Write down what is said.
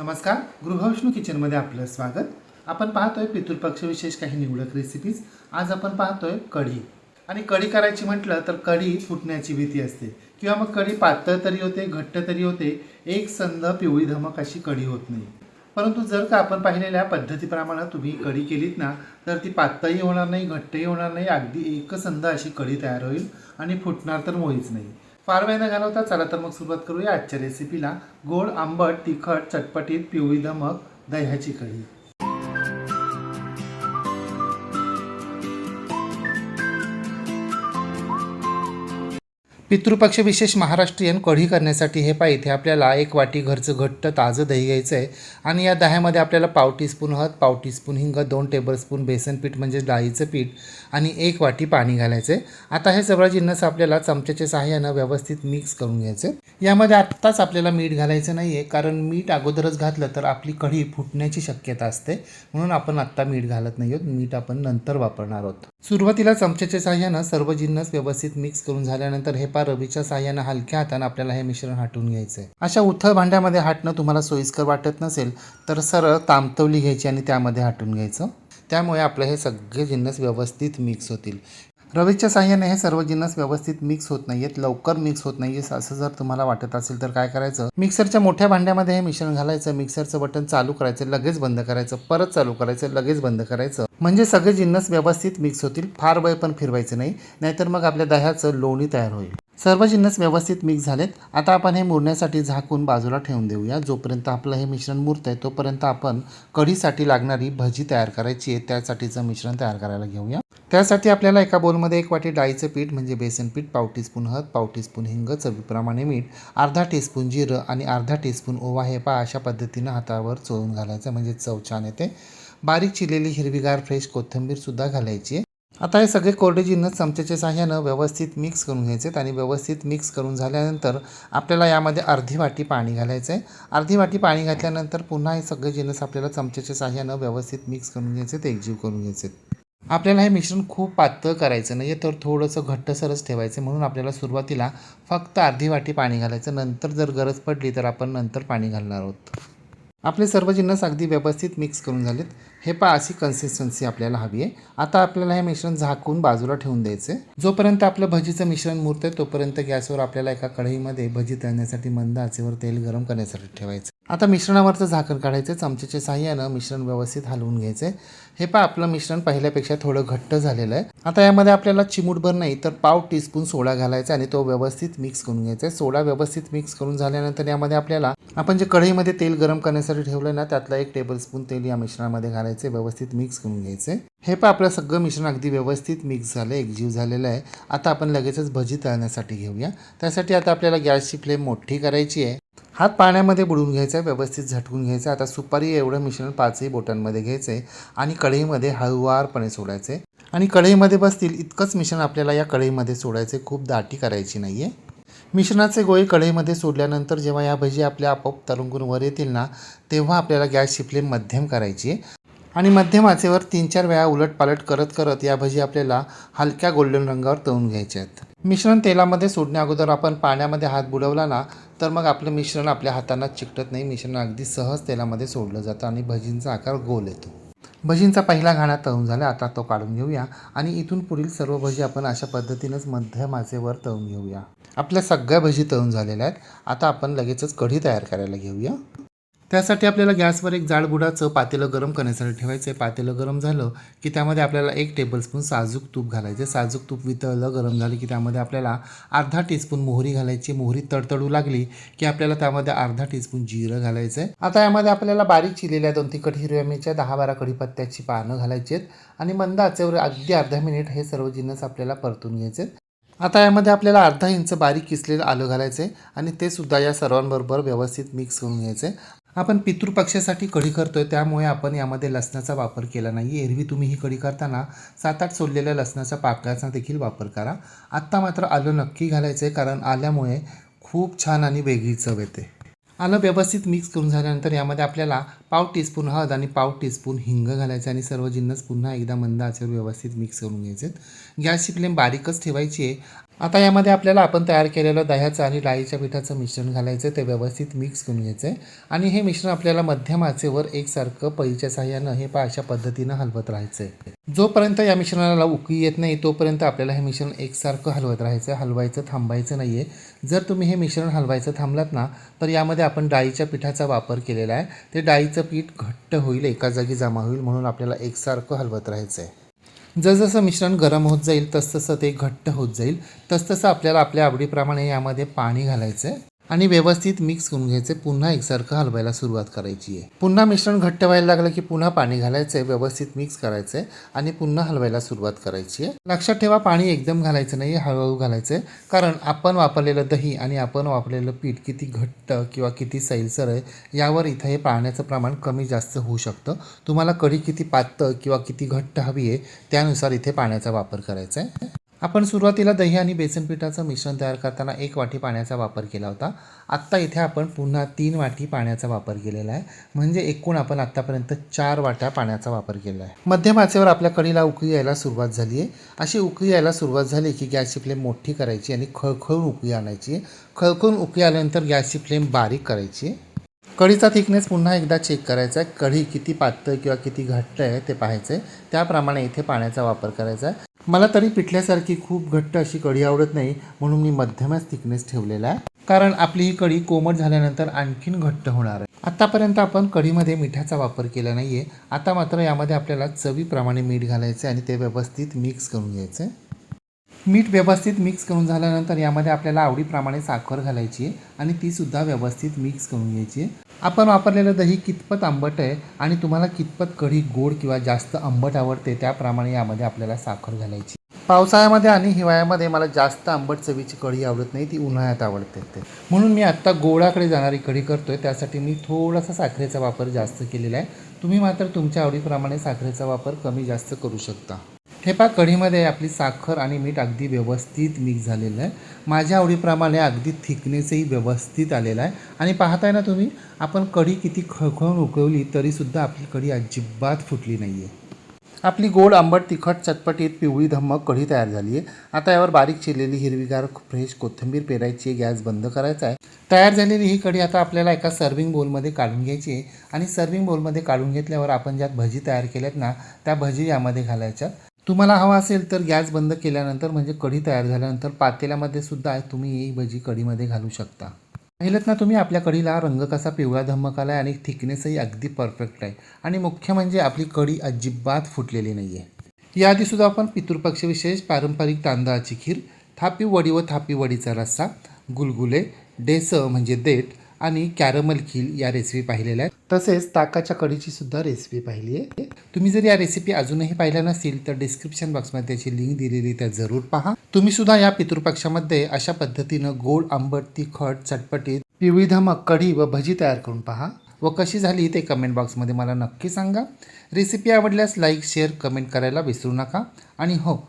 नमस्कार गृहविष्णू किचनमध्ये आपलं स्वागत. आपण पाहतोय पितृपक्ष विशेष काही निवडक रेसिपीज आज आपण पाहतोय कढी. आणि कढी करायची म्हटलं तर कढी फुटण्याची भीती असते. किंवा मग कढी पातळ तरी होते घट्ट तरी होते एक संध पिवळी धमक अशी कढी होत नाही. परंतु जर का आपण पाहिलेल्या पद्धतीप्रमाणे तुम्ही कढी केलीत ना तर ती पातळही होणार नाही घट्टही होणार नाही अगदी एकसंध अशी कढी तयार होईल आणि फुटणार तर मोहीच नाही. फार वेळ न घालवता चला तर मग सुरुवात करूया आजच्या रेसिपीला गोड आंबट तिखट चटपटीत पिवळी दमक दह्याची कढी. पितृपक्ष विशेष महाराष्ट्रीयन कढी करण्यासाठी हे पाहिजे इथे आपल्याला एक वाटी घरचं घट्ट ताजं दही घ्यायचं आहे. आणि या दह्यामध्ये आपल्याला पाव टीस्पून हळद पाव टीस्पून हिंग दोन टेबलस्पून बेसन पीठ म्हणजे डाळीचं पीठ आणि एक वाटी पाणी घालायचं आहे. आता हे सगळं जिन्नस आपल्याला चमच्याच्या सहाय्यानं व्यवस्थित मिक्स करून घ्यायचं आहे. यामध्ये आत्ताच आपल्याला मीठ घालायचं नाही आहे कारण मीठ अगोदरच घातलं तर आपली कढी फुटण्याची शक्यता असते. म्हणून आपण आत्ता मीठ घालत नाही आहोत मीठ आपण नंतर वापरणार आहोत. सुरुवातीला चमच्याच्या सहाय्यानं सर्व जिन्नस व्यवस्थित मिक्स करून झाल्यानंतर हे पा रवीच्या सहाय्यानं हलक्या हातानं आपल्याला हे मिश्रण हटवून घ्यायचं आहे अशा उथळ भांड्यामध्ये हाटणं तुम्हाला सोयीस्कर वाटत नसेल तर सरळ तामतवली घ्यायची आणि त्यामध्ये हाटून घ्यायचं. त्यामुळे आपलं हे सगळे जिन्नस व्यवस्थित मिक्स होतील. रवीच्या साह्याने हे सर्व जिन्नस व्यवस्थित मिक्स होत नाहीयेत लवकर मिक्स होत नाहीये असं जर तुम्हाला वाटत असेल तर काय करायचं? मिक्सरच्या मोठ्या भांड्यामध्ये हे मिश्रण घालायचं मिक्सरचं बटन चालू करायचं लगेच बंद करायचं परत चालू करायचं लगेच बंद करायचं. म्हणजे सगळे जिन्नस व्यवस्थित मिक्स होतील फार वेळ पण फिरवायचं नाही नाहीतर मग आपल्या दह्याचं लोणी तयार होईल. सर्व जिन्नस व्यवस्थित मिक्स झालेत. आता आपण हे मुरण्यासाठी झाकून बाजूला ठेवून देऊया. जोपर्यंत आपलं हे मिश्रण मुरत आहे तोपर्यंत आपण कढीसाठी लागणारी भजी तयार करायची आहे. त्यासाठीचं मिश्रण तयार करायला घेऊया. त्यासाठी आपल्याला एका बोलमध्ये एक वाटी डाळीचं पीठ म्हणजे बेसन पीठ पाव टीस्पून हळद पाव टीस्पून हिंग चवीप्रमाणे मीठ अर्धा टीस्पून जिरं आणि अर्धा टीस्पून ओवा हे पा अशा पद्धतीनं हातावर चोळून घालायचं. म्हणजे चव छान येते. बारीक चिरलेली हिरवीगार फ्रेश कोथिंबीरसुद्धा घालायची आहे. आता हे सगळे कोरडे जिन्नस चमच्याच्या साह्यानं व्यवस्थित मिक्स करून घ्यायचे आणि व्यवस्थित मिक्स करून झाल्यानंतर आपल्याला यामध्ये अर्धी वाटी पाणी घालायचं आहे अर्धी वाटी पाणी घातल्यानंतर पुन्हा हे सगळे जिन्नस आपल्याला चमच्याच्या साह्यानं व्यवस्थित मिक्स करून घ्यायचे ते एकजीव करून घ्यायचे आपल्याला हे मिश्रण खूप पातळ करायचं नाही तर थोडंसं घट्टसरच ठेवायचं म्हणून आपल्याला सुरुवातीला फक्त अर्धी वाटी पाणी घालायचं. नंतर जर गरज पडली तर आपण नंतर पाणी घालणार आहोत. आपले सर्व जिन्नस अगदी व्यवस्थित मिक्स करून झालेत. हे पा अशी कन्सिस्टन्सी आपल्याला हवी आहे. आता आपल्याला हे मिश्रण झाकून बाजूला ठेवून द्यायचं जोपर्यंत आपलं भजीचं मिश्रण मुरतं तोपर्यंत गॅसवर आपल्याला एका कढईमध्ये भजी तळण्यासाठी मंद आचेवर तेल गरम करण्यासाठी ठेवायचं. आता मिश्रणावरचं झाकण काढायचं चमच्याच्या साह्यानं मिश्रण व्यवस्थित हलवून घ्यायचं हे पा आपलं मिश्रण पहिल्यापेक्षा थोडं घट्ट झालेलं आहे. आता यामध्ये आपल्याला चिमूटभर नाही तर पाव टीस्पून सोडा घालायचा आणि तो व्यवस्थित मिक्स करून घ्यायचा आहे सोडा व्यवस्थित मिक्स करून झाल्यानंतर यामध्ये आपल्याला आपण जे कढईमध्ये तेल गरम करण्यासाठी ठेवलं ना त्यातला एक टेबलस्पून तेल या मिश्रणामध्ये घालायचे व्यवस्थित मिक्स करून घ्यायचे हे पण आपलं सगळं मिश्रण अगदी व्यवस्थित मिक्स झालं एकजीव झालेलं आहे. आता आपण लगेचच भजी तळण्यासाठी घेऊया. त्यासाठी आता आपल्याला गॅसची फ्लेम मोठी करायची आहे. हात पाण्यामध्ये बुडून घ्यायचा आहे व्यवस्थित झटकून घ्यायचं आता सुपारी एवढं मिश्रण पाचही बोटांमध्ये घ्यायचं आहे आणि कढईमध्ये हळुवारपणे सोडायचं आहे. आणि कढईमध्ये बसतील इतकंच मिश्रण आपल्याला या कढईमध्ये सोडायचं आहे. खूप दाटी करायची नाही आहे मिश्रणाचे गोळे कढईमध्ये सोडल्यानंतर जेव्हा या भजी आपल्या आपोआप तरुंगून वर येतील ना तेव्हा आपल्याला गॅसची फ्लेम मध्यम करायची आहे. आणि मध्यम आचेवर तीन चार वेळा उलटपालट करत करत या भजी आपल्याला हलक्या गोल्डन रंगावर तळून घ्यायच्या आहेत. मिश्रण तेलामध्ये सोडण्या अगोदर आपण पाण्यामध्ये हात बुडवला ना तर मग आपलं मिश्रण आपल्या हातांना चिकटत नाही. मिश्रण अगदी सहज तेलामध्ये सोडलं जातं आणि भजींचा आकार गोल येतो. भजींचा पहिला घाणा तळून झाला. आता तो काढून घेऊया आणि इथून पुढील सर्व भजी आपण अशा पद्धतीनंच मध्यम आचेवर तळून घेऊया. आपल्या सगळ्या भजी तळून झालेल्या आहेत. आता आपण लगेचच कढी तयार करायला घेऊया. त्यासाठी आपल्याला गॅसवर एक जाडबुडाचं पातेलं गरम करण्यासाठी ठेवायचं आहे पातेलं गरम झालं की त्यामध्ये आपल्याला एक टेबलस्पून साजूक तूप घालायचं साजूक तूप वितळलं गरम झालं की त्यामध्ये आपल्याला अर्धा टीस्पून मोहरी घालायची. मोहरी तडतडू लागली की आपल्याला त्यामध्ये अर्धा टीस्पून जिरं घालायचं आहे आता यामध्ये आपल्याला बारीक चिरलेल्या दोन तिखट हिरव्या मिरच्या दहा बारा कढीपत्त्याची पानं घालायची आहेत आणि मंद आचेवर अगदी अर्धा मिनिट हे सर्व जिन्नस आपल्याला परतून घ्यायचे आहेत आता यामध्ये आपल्याला अर्धा इंच बारीक किसलेलं आलं घालायचं आहे आणि ते सुद्धा या सर्वांबरोबर व्यवस्थित मिक्स करून घ्यायचं आहे आपण पितृपक्षासाठी कढी करतोय त्यामुळे आपण यामध्ये लसणाचा वापर केला नाही. एरवी तुम्ही ही कढी करताना सात आठ सोडलेल्या लसणाच्या पाकळ्याचा देखील वापर करा. आत्ता मात्र आलं नक्की घालायचं आहे कारण आल्यामुळे खूप छान आणि वेगळी चव येते. आलं व्यवस्थित मिक्स करून झाल्यानंतर यामध्ये आपल्याला पाव टीस्पून हळद आणि पाव टीस्पून हिंग घालायचं आणि सर्व जिन्नस पुन्हा एकदा मंद आचेवर व्यवस्थित मिक्स करून घ्यायचे गॅसची फ्लेम बारीकच ठेवायची आहे. आता यामध्ये आपल्याला आपण तयार केलेलं दह्याचं आणि डाळीच्या पिठाचं मिश्रण घालायचं आहे ते व्यवस्थित मिक्स करून घ्यायचं आहे. आणि हे मिश्रण आपल्याला मध्यम आचेवर एकसारखं पळीच्या साह्यानं हे पा अशा पद्धतीनं हलवत राहायचं आहे. जोपर्यंत या मिश्रणाला उकळी येत नाही तोपर्यंत आपल्याला हे मिश्रण एकसारखं हलवत राहायचं आहे. हलवायचं थांबायचं नाही आहे जर तुम्ही हे मिश्रण हलवायचं थांबलात ना तर यामध्ये आपण डाळीच्या पिठाचा वापर केलेला आहे. ते डाळीचं पीठ घट्ट होईल एका जागी जमा होईल म्हणून आपल्याला एकसारखं हलवत राहायचं आहे. जसजसं मिश्रण गरम होत जाईल तसतसं ते घट्ट होत जाईल तसतसं आपल्याला आपल्या आवडीप्रमाणे यामध्ये पाणी घालायचं आहे आणि व्यवस्थित मिक्स करून घ्यायचे. पुन्हा एकसारखं हलवायला सुरुवात करायची आहे. पुन्हा मिश्रण घट्ट व्हायला लागलं की पुन्हा पाणी घालायचं आहे व्यवस्थित मिक्स करायचं आहे आणि पुन्हा हलवायला सुरुवात करायची आहे. लक्षात ठेवा पाणी एकदम घालायचं नाही हळूहळू घालायचं. आहे कारण आपण वापरलेलं दही आणि आपण वापरलेलं पीठ किती घट्ट किंवा किती सैलसर आहे यावर इथं हे पाण्याचं प्रमाण कमी जास्त होऊ शकतं. तुम्हाला कढी किती पातळ किंवा किती घट्ट हवी आहे त्यानुसार इथे पाण्याचा वापर करायचा आहे. आपण सुरुवातीला दही आणि बेसन पिठाचं मिश्रण तयार करताना एक वाटी पाण्याचा वापर केला होता. आत्ता इथे आपण पुन्हा तीन वाटी पाण्याचा वापर केलेला आहे. म्हणजे एकूण आपण आत्तापर्यंत चार वाट्या पाण्याचा वापर केला आहे. मध्यम आचेवर आपल्या कढीला उकळी यायला सुरुवात झाली आहे. अशी उकळी यायला सुरुवात झाली की गॅसची फ्लेम मोठी करायची आणि खळखळून उकळी आणायची. आहे खळखळून उकळी आल्यानंतर गॅसची फ्लेम बारीक करायची. आहे कढीचा थिकनेस पुन्हा एकदा चेक करायचा आहे. कढी किती पातळ किंवा किती घट्ट आहे ते पाहायचं आहे त्याप्रमाणे इथे पाण्याचा वापर करायचा आहे. मला तरी पिठल्यासारखी खूप घट्ट अशी कढी आवडत नाही म्हणून मी मध्यमच थिकनेस ठेवलेला आहे. कारण आपली ही कढी कोमट झाल्यानंतर आणखीन घट्ट होणार आहे. आतापर्यंत आपण कढीमध्ये मिठाचा वापर केला नाही आहे आता मात्र यामध्ये आपल्याला चवीप्रमाणे मीठ घालायचं आणि ते व्यवस्थित मिक्स करून घ्यायचं आहे मीठ व्यवस्थित मिक्स करून झाल्यानंतर यामध्ये आपल्याला आवडीप्रमाणे साखर घालायची आहे आणि तीसुद्धा व्यवस्थित मिक्स करून घ्यायची आहे. आपण वापरलेलं दही कितपत आंबट आहे आणि तुम्हाला कितपत कढी गोड किंवा जास्त आंबट आवडते त्याप्रमाणे यामध्ये आपल्याला साखर घालायची पावसाळ्यामध्ये आणि हिवाळ्यामध्ये मला जास्त आंबट चवीची कढी आवडत नाही ती उन्हाळ्यात आवडते ते. म्हणून मी आत्ता गोडाकडे जाणारी कढी करतोय त्यासाठी मी थोडासा साखरेचा वापर जास्त केलेला आहे. तुम्ही मात्र तुमच्या आवडीप्रमाणे साखरेचा वापर कमी जास्त करू शकता. ठेपा कढीमध्ये आपली साखर आणि मीठ अगदी व्यवस्थित मिक्स झालेलं आहे. माझ्या आवडीप्रमाणे अगदी थिकनेसही व्यवस्थित आलेला आहे. आणि पाहताय ना तुम्ही आपण कढी किती खळखळून उकळवली तरीसुद्धा आपली कढी अजिबात फुटली नाही आहे आपली गोड आंबट तिखट चटपटीत पिवळी धम्मक कढी तयार झाली आहे. आता यावर बारीक चिरलेली हिरवीगार फ्रेश कोथिंबीर पेरायची गॅस बंद करायचा आहे. तयार झालेली ही कढी आता आपल्याला एका सर्विंग बोलमध्ये काढून घ्यायची आहे. आणि सर्विंग बोलमध्ये काढून घेतल्यावर आपण ज्यात भजी तयार केल्यात ना त्या भजी यामध्ये घालायच्या. तुम्हाला हवा असेल तर गॅस बंद केल्यानंतर म्हणजे कढी तयार झाल्यानंतर पातेल्यामध्ये सुद्धा तुम्ही ही भजी कढीमध्ये घालू शकता. पाहिलंत ना तुम्ही आपल्या कढीला रंग कसा पिवळा धम्मक आला आहे आणि थिकनेसही अगदी परफेक्ट आहे. आणि मुख्य म्हणजे आपली कढी अजिबात फुटलेली नाही आहे याआधीसुद्धा आपण पितृपक्ष विशेष पारंपरिक तांदळाची खीर थापी वडी व थापी वडीचा रस्सा गुलगुले डेसं म्हणजे देठ आणि कॅरमल खील या रेसिपी पाहिलेल्या आहेत. तसेच ताकाच्या कढीची सुद्धा रेसिपी पाहिली आहे. तुम्ही जर या रेसिपी अजूनही पाहिल्या नसतील तर डिस्क्रिप्शन बॉक्समध्ये त्याची लिंक दिलेली त्या जरूर पहा. तुम्ही सुद्धा या पितृपक्षामध्ये अशा पद्धतीनं गोड आंबट तिखट चटपटीत विविध मग कढी व भजी तयार करून पहा. व कशी झाली ते कमेंट बॉक्समध्ये मला नक्की सांगा. रेसिपी आवडल्यास लाईक शेअर कमेंट करायला विसरू नका. आणि हो